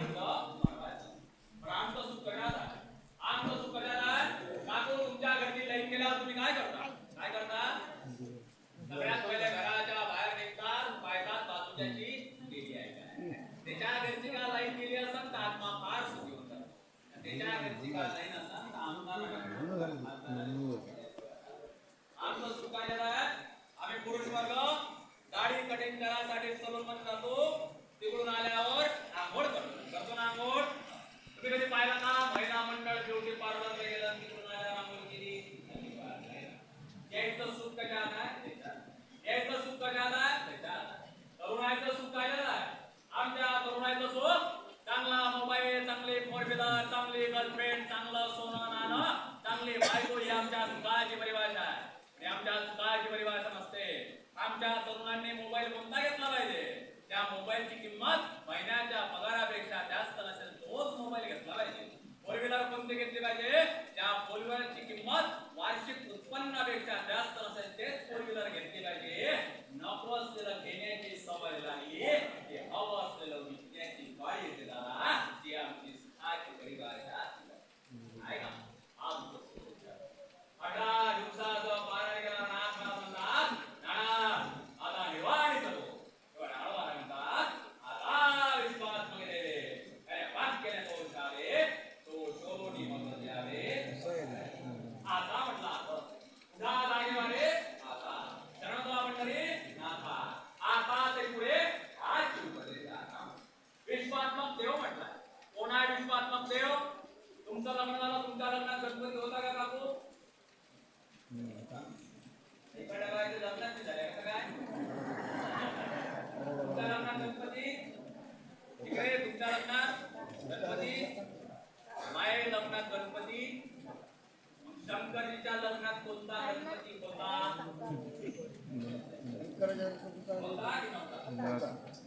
I know. it out. इकडे तुमच्या लग्नात गणपती माय लग्नात गणपती शंकरजीच्या लग्नात कोणता गणपती होता?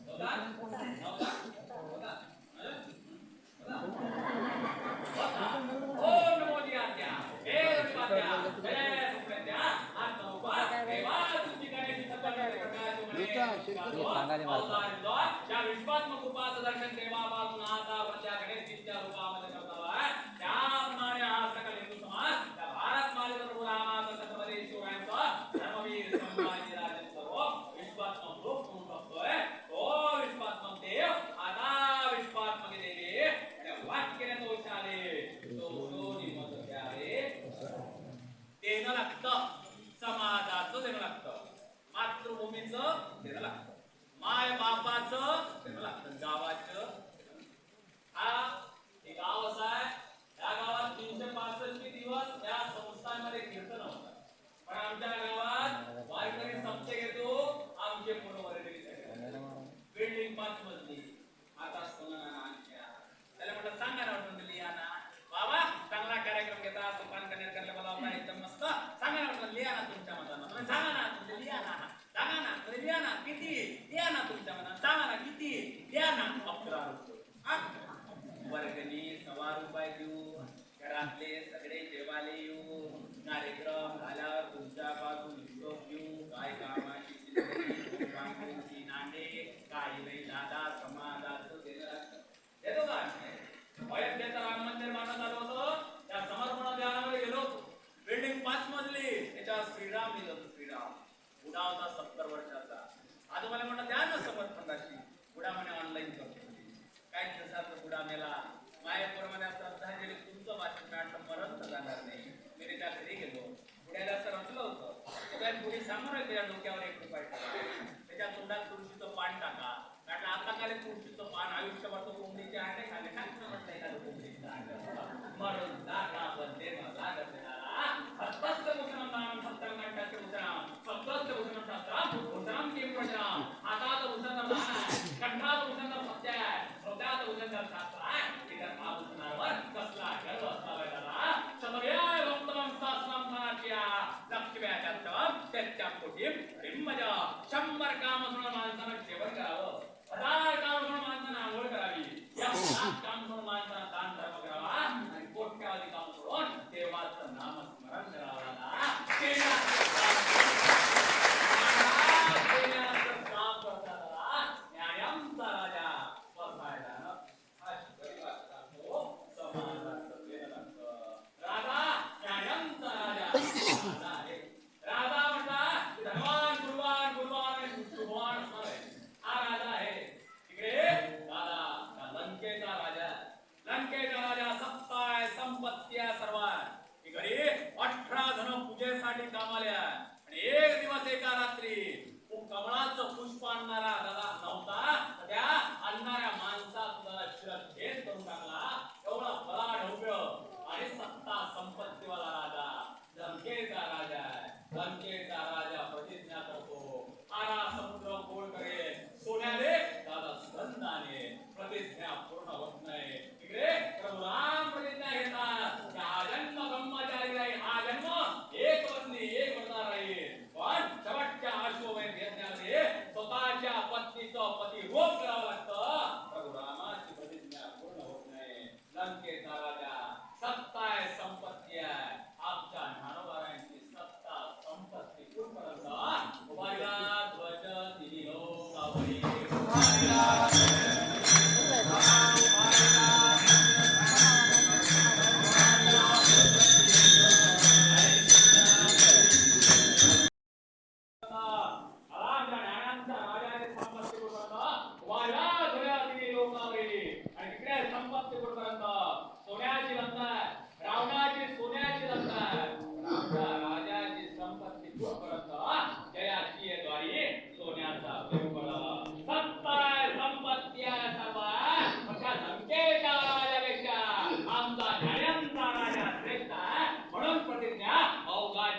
होता सांगायला त्या विश्वात्मक उपास दर्शन देवा बाजून आता वरच्या गणेश त्या रूपामध्ये करतावा त्या आय बापाचं द्या ना किती? द्या ना तुमच्या मनात. सांगा ना किती? द्या ना अकरा रुपये. वर्गणी सव्वा रुपये देऊ. घरातले सगळे जेवाले येऊ. कार्यक्रम झाल्यावर तुमच्या पासून हिशोब घेऊ. काय कामाची नाणे काही नाही दादा समाजाचं देणं. लागतं देतो का अयोध्येचा राम मंदिर बांधत आलो होतो. त्या समर्पण अभियानामध्ये गेलो बिल्डिंग पाच मजली त्याच्यावर श्रीराम लिहिलं श्रीराम. उडावचा सप्त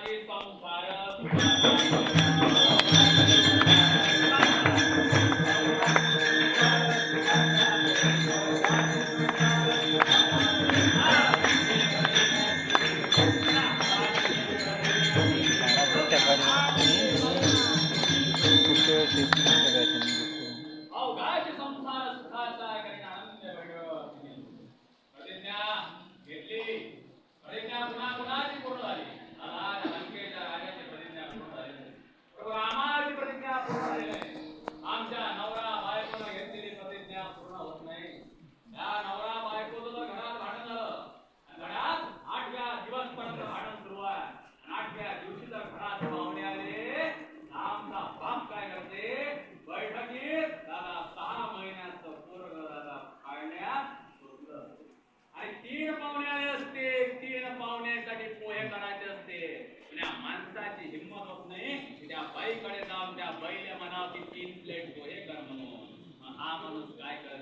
Aqui vamos para... हा माणूस काय करत?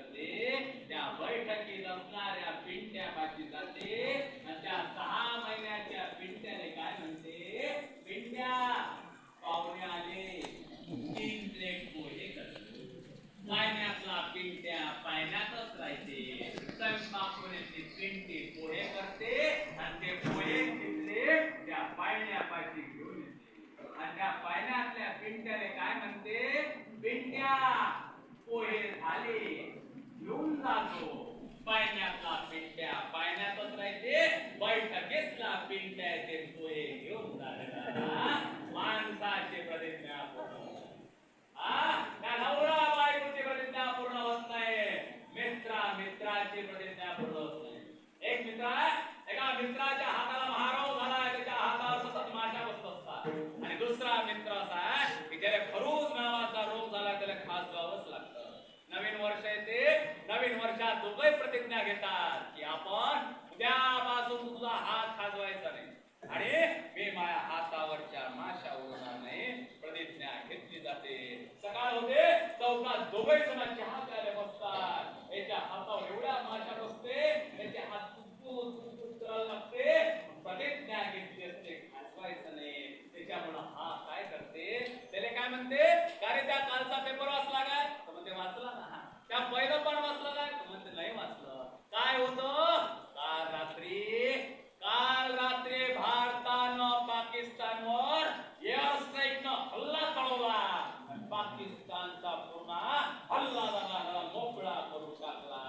मित्राच्या हाताला महाराव झाला आहे त्याच्या हातावर सतत माशा बसत असतात. आणि दुसरा मित्र असा आहे की ज्याला खरूज नावाचा रोग झाला त्याला खास जावंच लागतं. नवीन वर्ष येते नवीन वर्षात दोघे प्रतिज्ञा घेतात की आपण उद्यापासून तुझा हात खाजवायचा नाही. आणि मी माझ्या हातावरच्या माशा उडणार नाही प्रतिज्ञा घेतली जाते. सकाळ होते चौकात दोघे जण हात आले बसतात. याच्या हातावर एवढ्या माशा बसते याचे हात तुटून तुटून करायला लागते प्रतिज्ञा घेतली असते खाजवायचं नाही त्याच्यामुळं हा काय करते त्याला काय म्हणते का रे त्या कालचा पेपर वाचला काय तर म्हणते वाचला ना त्या पहिलं पण वाचलं काय तर म्हणते नाही वाचलं काय होतं काल रात्री काल रात्री भारतानं पाकिस्तानवर एअर स्ट्राईकनं हल्ला चढवला आणि पाकिस्तानचा पूर्ण हल्ला झाला ह्याला मोकळा करू टाकला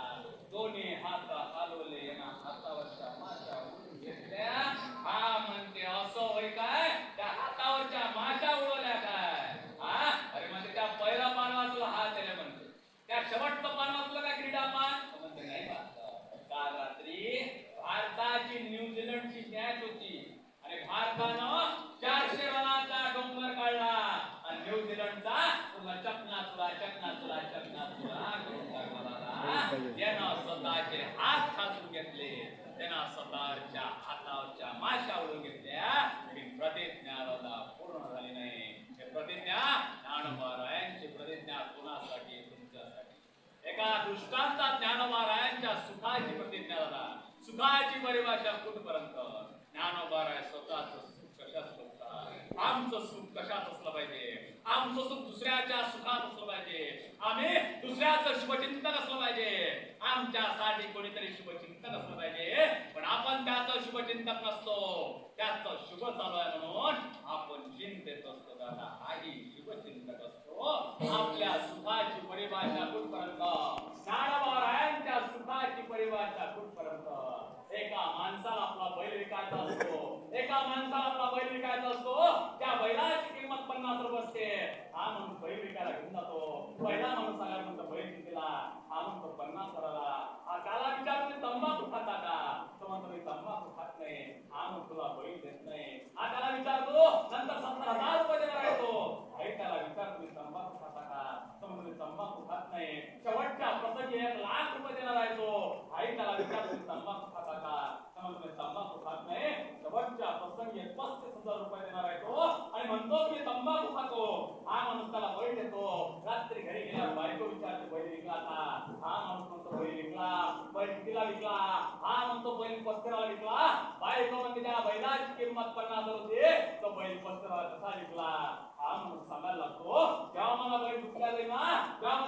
दोन्ही हात हलवले ना हातावरच्या माशा उडून घेतल्या हा म्हणते असं होय काय त्या हातावरच्या माशा उडवल्या काय हा अरे म्हणजे त्या पहिला पान वाचलं हा त्याला म्हणते त्या शेवटचं पान वाचलं का क्रीडा पान तर म्हणते नाही वाचलं काल रात्री भारताची न्यूझीलंडची मॅच होती आणि भारतानं चारशे रनाचा डोंगर काढला आणि न्यूझीलंडचा पुन्हा चकना तुला चकना तुला चकना तुला करून टाकला त्यानं स्वतःचे हात खासून घेतले त्यांना स्वतःच्या हातावरच्या माशा घेतल्या प्रतिज्ञा पूर्ण झाली नाही. हे प्रतिज्ञा ज्ञानोबारायांची प्रतिज्ञा कोणासाठी? तुमच्यासाठी. एका दुष्टांचा ज्ञानोबारायांच्या सुखाची प्रतिज्ञा झाला सुखाची परिभाषा कुठपर्यंत? ज्ञानोबाराय स्वतःच सुख कशात शोधतात आमचं सुख कशात असलं पाहिजे? आमचं सुख दुसऱ्याच्या सुखात असलं पाहिजे. आम्ही दुसऱ्याचं शुभचिंतन असलं पाहिजे. आमच्यासाठी कोणीतरी शुभचिंतन असलं पाहिजे पण आपण त्याचं शुभचिंतक नसतो. त्याचं शुभ चालू आहे म्हणून आपण चिंतेत असतो दादा. हाही शुभचिंतक असतो. आपल्या सुखाची परिभाषा कुठपर्यंत? ज्ञानोबारायांच्या सुखाची परिभाषा कुठपर्यंत? एका माणसाला आपला बैल विकायचा असतो. एका माणसाला आपला बैल विकायचा असतो. त्या बैलाची किंमत पन्नास रुपये असते. हा म्हणून बैल विकायला घेऊन जातो. पहिला माणूस आला म्हणतो बैल कितीला? हा म्हणतो पन्नास कराला हा त्याला विचार तुम्ही तंबाखू खाता का तो म्हणतो मी तंबाखू खात नाही हा म्हणतो तुला बैल देत नाही हा त्याला विचारतो नंतर सत्तर हजार रुपये देणार आहे तो आई त्याला विचार तुम्ही तंबाखू खाता का तो म्हणतो मी तंबाखू खात नाही शेवटच्या एक लाख रुपये देणार आहे तो. आई त्याला विचार तंबाखू खाता का? तो म्हणतो तंबाखू खात नाही. शेवटच्या प्रसंगी पस्तीस हजार रुपये देणार आहे तो. आणि म्हणतो मी तंबाखू खातो. हा माणूस त्याला बैल देतो. रात्री घरी गेल्या बायको विचारते बैल विकला का? हा माणूस म्हणतो बैल विकला. बैल कितीला विकला? हा म्हणतो बैल पत्कराला विकला. बायको म्हणते त्या बैलाची किंमत पन्नास हजार होती. तो बैल पत्कराला कसा विकला? हा माणूस सांगायला लागतो जेव्हा मला बैल विकला जाईल ना जेव्हा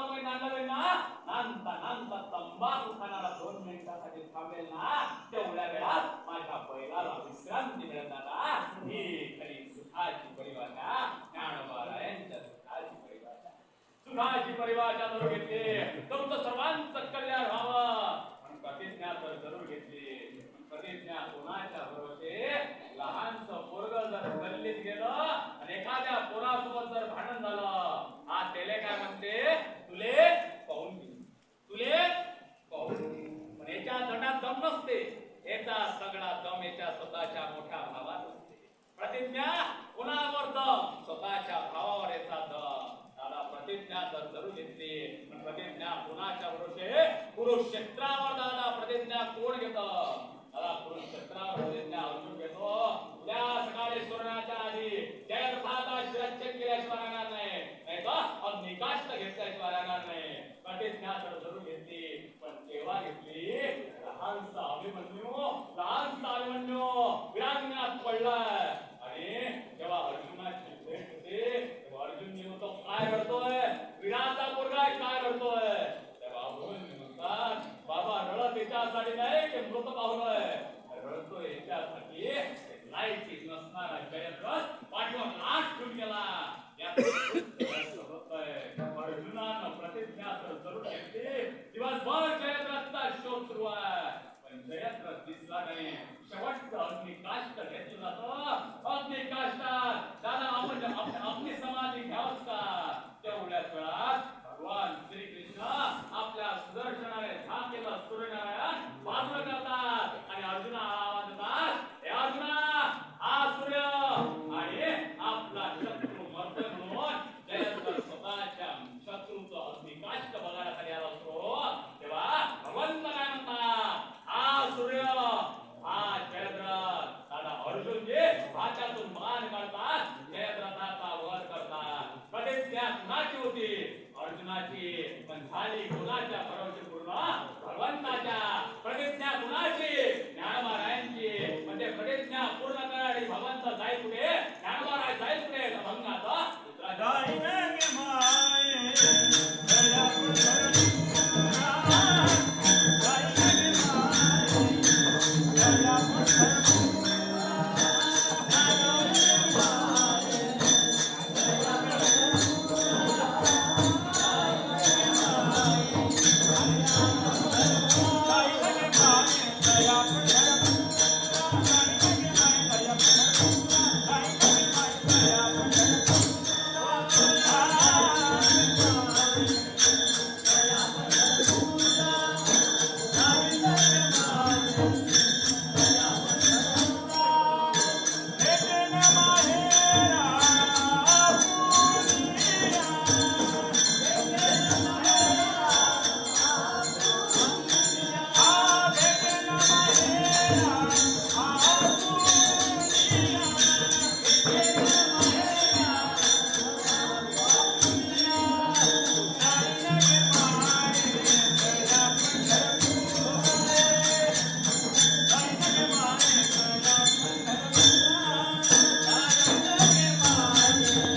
खाणारा दोन मिनिटासाठी थांबेल ना तेवढ्या वेळात माझ्या बैलाला विश्रांती मिळत दादा ही खरी सुखाची परिभाषा ज्ञानोबारायांच्या सुखाची परिभाषा सुखाची परिभाषा घेतली सर्वांचं कल्याण व्हावं पण प्रतिज्ञा तर जरूर घेतली पण प्रतिज्ञा कोणाच्या भरोसे लहानचं पोरग जर गल्लीत गेलं आणि एखाद्या पोरासोबत जर भांडण झालं हा तेले काय म्हणते तुले पाहून घे तुले पाहून घे. पण याच्या दंडात दम नसते याचा सगळा दम याच्या स्वतःच्या मोठ्या भावात असते प्रतिज्ञा कोणावर दम स्वतःच्या भावावर याचा दम दादा प्रतिज्ञा तर जरूर घेतली पण प्रतिज्ञा कोणाच्या भरोसे कुरुक्षेत्रावर दादा प्रतिज्ञा कोण घेत? दादा कुरुक्षेत्रावर प्रतिज्ञा अर्जुन घेतो. उद्या सकाळी सुरणाच्या आधी जय पाहता शिरच्छेद केल्याशिवाय राहणार नाही. नाही तर घेतल्याशिवाय राहणार नाही. प्रतिज्ञा तर जरूर घेतली पण केव्हा घेतली लहानसा अभिमन्यू लहानसा अभिमन्यू विरांगणात पडलाय. आणि जेव्हा अर्जुनाची भेट होते तेव्हा अर्जुन म्हणतो काय रडतोय विराचा पोरगा काय रडतोय जातं होती. अर्जुनाची पण झाली कुणाच्या परमची पूर्णा. भगवंताच्या प्रतिज्ञा कुणाची ज्ञान महाराजांची म्हणजे प्रतिज्ञा पूर्ण करणारी भगवंत जाई कुठे ज्ञान महाराज जाई कुठे भंगाचा